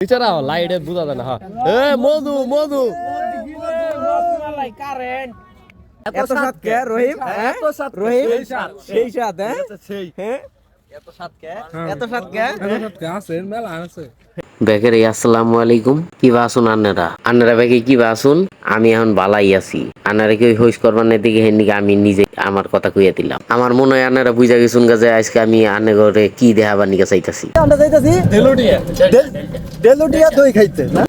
বিচারা লাইটে বুঝা যায় না হ্যাঁ। এ মধু মধু। এত সাত কে রহিম? হ্যাঁ? রহিম? সেই সাত হ্যাঁ? হ্যাঁ? এত সাত কে বেকের আসসালামু আলাইকুম। কিবা আসুন আন্নারা? আন্নারা বেকে কিবা আসুন? আমি এখন বালাই আছি। আন্নারা কেউ হইস করবার দিকে হেনিকে আমি নিজে আমার কথা কইয়া দিলাম। আমার মনে হয় আন্নারা বুঝা গেছুন গা যে আজকে আমি আন্নে ঘরে কি দেখাবার নিকে চাইতাছি। আমরা ডেলুটিয়া দই খাইতে না?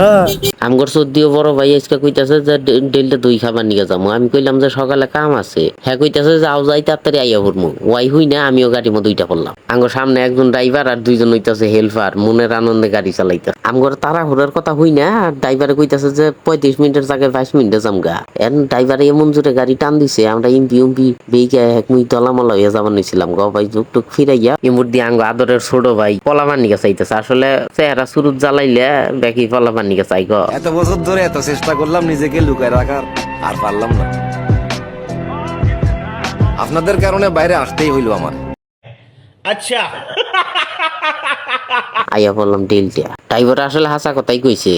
হ্যাঁ। আমগর সর্দিও বড় ভাই আজকে কইতাছে যে ডেলটা দই খাবার নিকে যাব। আমি কইলাম যে সকালে কাম আছে। হ্যাঁ কইতাছে যে আও যাই তাড়াতাড়ি আইয়া পড়মু। ওয়াই হুই না, আমিও গাড়ি মতো দুইটা পড়লাম। আমগর সামনে একজন ড্রাইভার আর দুইজন হইতাছে হেল্পার, মনের আনন্দে গাড়ি চালাইতে আমগর তারা হুরার কথা হই না, আর ড্রাইভারে কইতাছে যে পঁয়ত্রিশ মিনিটের জায়গায় বাইশ মিনিটে যামগা। এন ড্রাইভারে এমন জোরে গাড়ি টান দিছে, আমরা ইম্পি উম্পি বেইকে এক মুই তলামলা হইয়া যাবার নিছিলাম। গ ভাই যুগ টুক ফিরাইয়া এমুর দিয়ে আঙ্গ আদরের ছোট ভাই পলাবার নিকে চাইতেছে। আসলে চেহারা সুরুত জ্বালাইলে বেকি পলাবার নিকে চাই গ। এত বছর ধরে এত চেষ্টা করলাম নিজেকে লুকায় রাখার আর পারলাম না। আপনাদের কারণে বাইরে আসতেই হইল আমার। আইয়া বললাম ডিলটা ড্রাইভার আসলে হাসা কথাই কইছে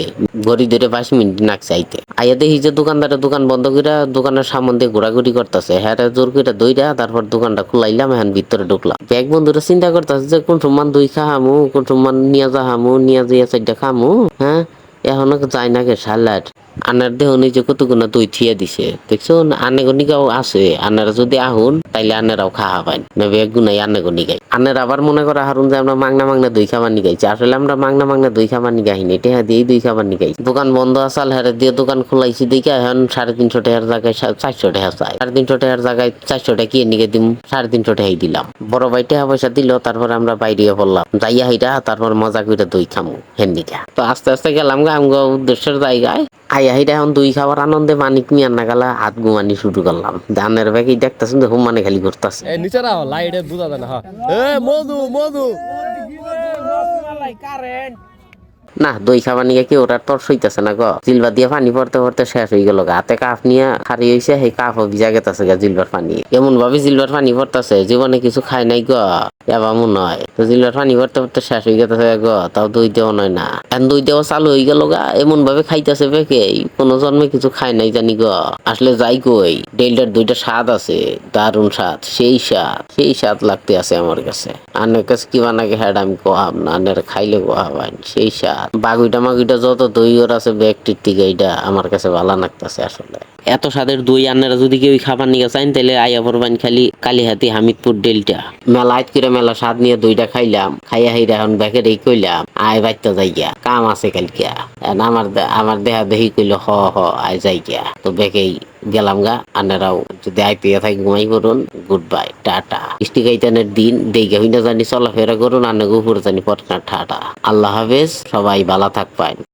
গড়ি ধরে বাইশ মিনিট নাক চাইতে। আইয়া দেখি যে দোকানদারের দোকান বন্ধ করে দোকানের সামন দিয়ে ঘোরাঘুরি করতেছে। হ্যাঁ জোর করে দইরা তারপর দোকানটা খুলাইলাম এখন ভিতরে ঢুকলাম। ব্যাগ বন্ধুরা চিন্তা করতেছে যে কোন সম্মান দই খাহামু কোন সম্মান নিয়ে যাহামু নিয়ে যাইয়া চাইটা খামু হ্যাঁ? এখনও যাই না কে সালার আনার দেহ নিজে কতগুনা দই থিয়া দিছে। দেখছ আনে গনিকাও আছে। আনারা যদি আহুন তাইলে আনেরাও খাওয়া পাইন না। বেগ গুনাই আনে গনিকাই আনের আবার মনে করা হারুন যে আমরা মাংনা মাংনা দুই খাবার নিগাইছি। আসলে আমরা মাংনা মাংনা দুই খাবার নিগাইনি, টেহা দিয়ে দই খাবার নিগাইছি। দোকান বন্ধ আসাল হেরে দিয়ে দোকান খোলাইছি দেখে এখন সাড়ে তিনশো টাকার জায়গায় চারশো টাকা চাই। সাড়ে তিনশো টাকার জায়গায় চারশো টাকা কিনে নিগে দিম, সাড়ে তিনশো টাকাই দিলাম। বড় ভাই টাকা পয়সা দিল, তারপর আমরা বাইরে পড়লাম যাইয়া হাইরা, তারপর মজা করে দই খামু হেন্দিকা তো আস্তে আস্তে গেলাম গা, আমগো উদ্দেশ্যের জায়গায়। আইয়া হাইরা এখন দুই খাবার আনন্দে মানিক মিয়ার নাগালা হাত গুমানি শুরু করলাম। দানের ব্যাগই দেখতেছেন হুম মানে খালি করতেছে এ রাও লাইটে বুঝা যায় না হ্যাঁ এ মধু মধু না, দই খাবার নিয়ে কি ওটা তর সইতেছে না গো? জিলবার দিয়ে পানি পড়তে পড়তে শেষ হয়ে গেল হাতে কাপ নিয়ে খারি হয়েছে সেই কাপ ভিজা গেতেছে গা জিলবার পানি। এমন ভাবে জিলবার পানি পড়তেছে, জীবনে কিছু খাই নাই গো। মনে হয় তো জিলবার পানি পড়তে পড়তে শেষ হয়ে গেতেছে গো তাও দই নয় না। এখন দই দেওয়া চালু হয়ে গেল গা এমন ভাবে খাইতেছে বেকে কোনো জন্মে কিছু খাই নাই জানি গো। আসলে যাই কই ডেলটার দুইটা স্বাদ আছে, দারুণ স্বাদ, সেই স্বাদ সেই স্বাদ লাগতে আছে আমার কাছে। আনের কাছে কি বানাকে হ্যাঁ আমি কোহাব না, আনের খাইলে কোহাবাইন সেই স্বাদ। বাগুইটা মাগুইটা যত দই ওর আছে ব্যক্তির থেকে এইটা আমার কাছে ভালো লাগতেছে আসলে। এত স্বাদের দই আন্নারা যদি কেউ খাবার নিয়ে চাইন তাহলে আইয়া পড়বেন খালি কালীহাতি হামিদপুর ডেলটা। মেলা আইত করে মেলা স্বাদ নিয়ে দইটা খাইলাম খাইয়া হাইরা এখন ব্যাগের এই কইলাম আয় বাইতে যাইয়া কাম আছে এখন আমার আমার দেহা দেহি কইল হ হ আয় যাইয়া তো ব্যাগেই গেলাম গা, আন্নারাও যদি আই পি এ থাকে ঘুমাই করুন গুড বাই টাটা ইস্টিকাইতানের দিন দেখে হইনা জানি চলাফেরা করুন আন্না উপরে জানি পটনা টাটা আল্লাহ হাফেজ, সবাই ভালো থাকবেন।